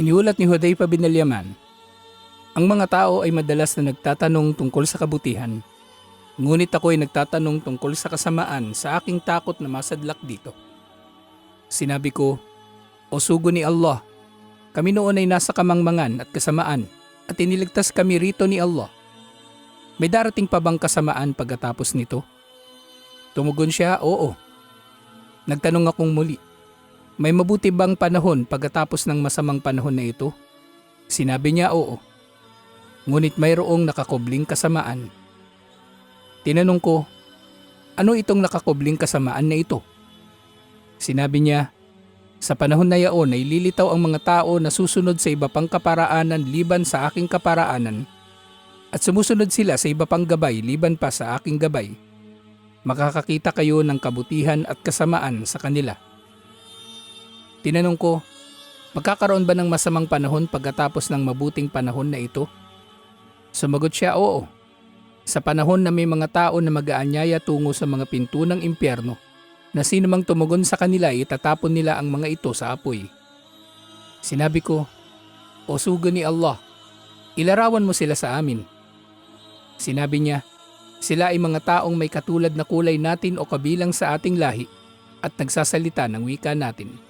Iniulat ni Hudayfa bin al-Yaman, Ang mga tao ay madalas na nagtatanong tungkol sa kabutihan. Ngunit ako ay nagtatanong tungkol sa kasamaan sa aking takot na masadlak dito. Sinabi ko, O sugo ni Allah, kami noon ay nasa kamangmangan at kasamaan at iniligtas kami rito ni Allah. May darating pa bang kasamaan pagkatapos nito? Tumugon siya, oo. Nagtanong akong muli, may mabuti bang panahon pagkatapos ng masamang panahon na ito? Sinabi niya oo. Ngunit mayroong nakakubling kasamaan. Tinanong ko, ano itong nakakubling kasamaan na ito? Sinabi niya, sa panahon na yaon ay lilitaw ang mga tao na susunod sa iba pang kaparaanan liban sa aking kaparaanan at sumusunod sila sa iba pang gabay liban pa sa aking gabay. Makakakita kayo ng kabutihan at kasamaan sa kanila. Tinanong ko, magkakaroon ba ng masamang panahon pagkatapos ng mabuting panahon na ito? Sumagot siya, oo. Sa panahon na may mga tao na mag-aanyaya tungo sa mga pinto ng impyerno, na sino mang tumugon sa kanila itatapon nila ang mga ito sa apoy. Sinabi ko, O sugo ni Allah, ilarawan mo sila sa amin. Sinabi niya, sila ay mga taong may katulad na kulay natin o kabilang sa ating lahi at nagsasalita ng wika natin.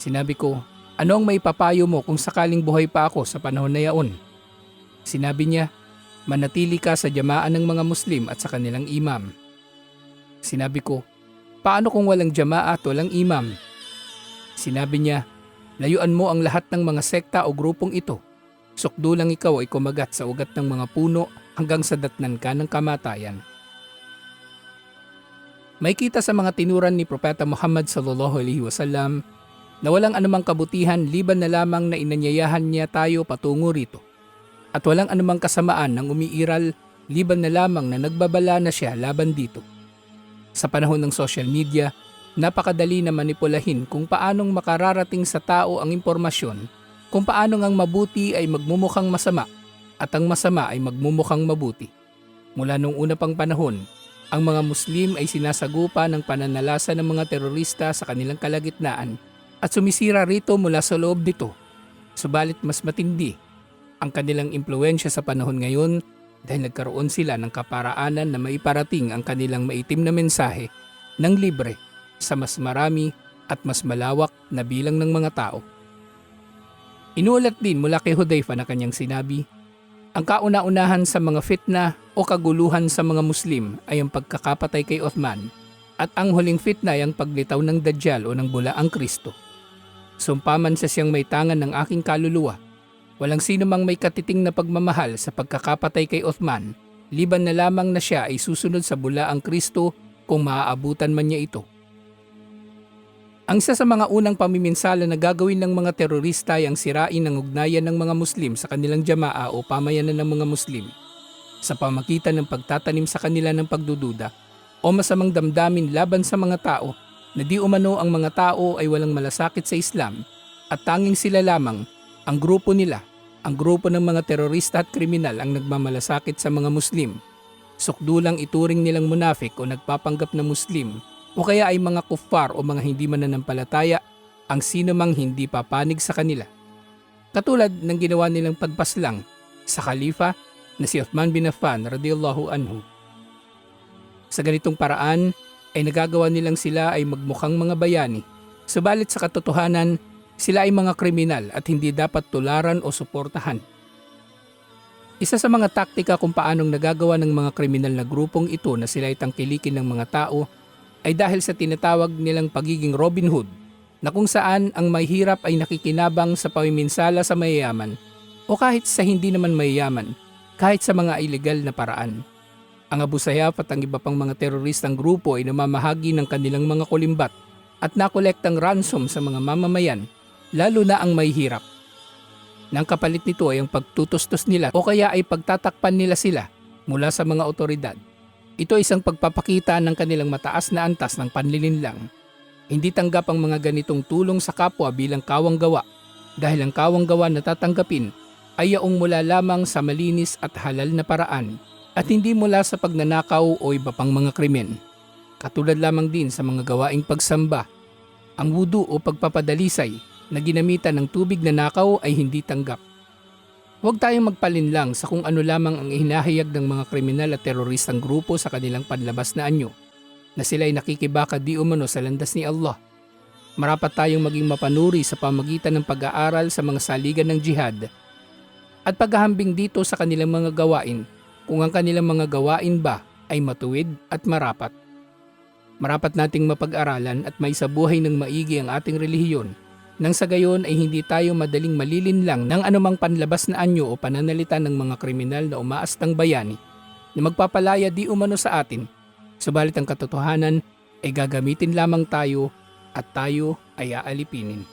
Sinabi ko, ano ang may papayo mo kung sakaling buhay pa ako sa panahon na yaon? Sinabi niya, manatili ka sa jamaan ng mga Muslim at sa kanilang imam. Sinabi ko, paano kung walang jamaa at walang imam? Sinabi niya, layuan mo ang lahat ng mga sekta o grupong ito. Sukdo lang ikaw ay kumagat sa ugat ng mga puno hanggang sa datnan ka ng kamatayan. May kita sa mga tinuran ni Propeta Muhammad sallallahu alaihi wasallam na walang anumang kabutihan liban na lamang na inanyayahan niya tayo patungo rito. At walang anumang kasamaan ng umiiral liban na lamang na nagbabala na siya laban dito. Sa panahon ng social media, napakadali na manipulahin kung paanong makararating sa tao ang impormasyon, kung paano ang mabuti ay magmumukhang masama at ang masama ay magmumukhang mabuti. Mula nung una pang panahon, ang mga Muslim ay sinasagupa ng pananalasa ng mga terorista sa kanilang kalagitnaan at sumisira rito mula sa loob nito. Subalit mas matindi ang kanilang impluensya sa panahon ngayon dahil nagkaroon sila ng kaparaanan na maiparating ang kanilang maitim na mensahe ng libre sa mas marami at mas malawak na bilang ng mga tao. Inuulat din mula kay Hudayfa na kanyang sinabi, ang kauna-unahan sa mga fitna o kaguluhan sa mga Muslim ay ang pagkakapatay kay Uthman at ang huling fitna ay ang paglitaw ng Dajjal o ng bulaang Kristo. Sumpaman sa siyang may tangan ng aking kaluluwa, walang sino mang may katiting na pagmamahal sa pagkakapatay kay Uthman, liban na lamang na siya ay susunod sa bulaang Kristo kung maaabutan man niya ito. Ang isa sa mga unang pamiminsala na gagawin ng mga terorista ay ang sirain ng ugnayan ng mga Muslim sa kanilang jamaa o pamayanan ng mga Muslim sa pamagitan ng pagtatanim sa kanila ng pagdududa o masamang damdamin laban sa mga tao na di umano ang mga tao ay walang malasakit sa Islam at tanging sila lamang, ang grupo nila, ang grupo ng mga terorista at kriminal ang nagmamalasakit sa mga Muslim. Sukdulang ituring nilang munafik o nagpapanggap na Muslim o kaya ay mga kuffar o mga hindi mananampalataya ang sino mang hindi papanig sa kanila. Katulad ng ginawa nilang pagpaslang sa khalifa na si Uthman bin Affan radiyallahu anhu. Sa ganitong paraan ay nagagawa nilang sila ay magmukhang mga bayani. Subalit sa katotohanan, sila ay mga kriminal at hindi dapat tularan o suportahan. Isa sa mga taktika kung paanong nagagawa ng mga kriminal na grupong ito na sila ay tangkilikin ng mga tao ay dahil sa tinatawag nilang pagiging Robin Hood na kung saan ang mahirap ay nakikinabang sa pamiminsala sa mayayaman o kahit sa hindi naman mayayaman, kahit sa mga ilegal na paraan. Ang Abu Sayyaf at ang iba pang mga teroristang grupo ay namamahagi ng kanilang mga kulimbat at nakolektang ransom sa mga mamamayan, lalo na ang may hirap. Nang kapalit nito ay ang pagtutustos nila o kaya ay pagtatakpan nila sila mula sa mga otoridad. Ito ay isang pagpapakita ng kanilang mataas na antas ng panlilinlang. Hindi tanggap ang mga ganitong tulong sa kapwa bilang kawang gawa dahil ang kawang gawa na tatanggapin ay yaong mula lamang sa malinis at halal na paraan at hindi mula sa pagnanakaw o iba pang mga krimen. Katulad lamang din sa mga gawaing pagsamba, ang wudu o pagpapadalisay na ginamitan ng tubig na nakaw ay hindi tanggap. Huwag tayong magpalinlang sa kung ano lamang ang hinahayag ng mga kriminal at teroristang grupo sa kanilang panlabas na anyo, na sila ay nakikibaka di umano sa landas ni Allah. Marapat tayong maging mapanuri sa pamagitan ng pag-aaral sa mga saligan ng jihad at paghahambing dito sa kanilang mga gawain kung ang kanilang mga gawain ba ay matuwid at marapat. Marapat nating mapag-aralan at may sabuhay ng maigi ang ating relihiyon nang sa gayon ay hindi tayo madaling malilinlang ng anumang panlabas na anyo o pananalita ng mga kriminal na umaastang bayani na magpapalaya di umano sa atin. Subalit ang katotohanan ay gagamitin lamang tayo at tayo ay aalipinin.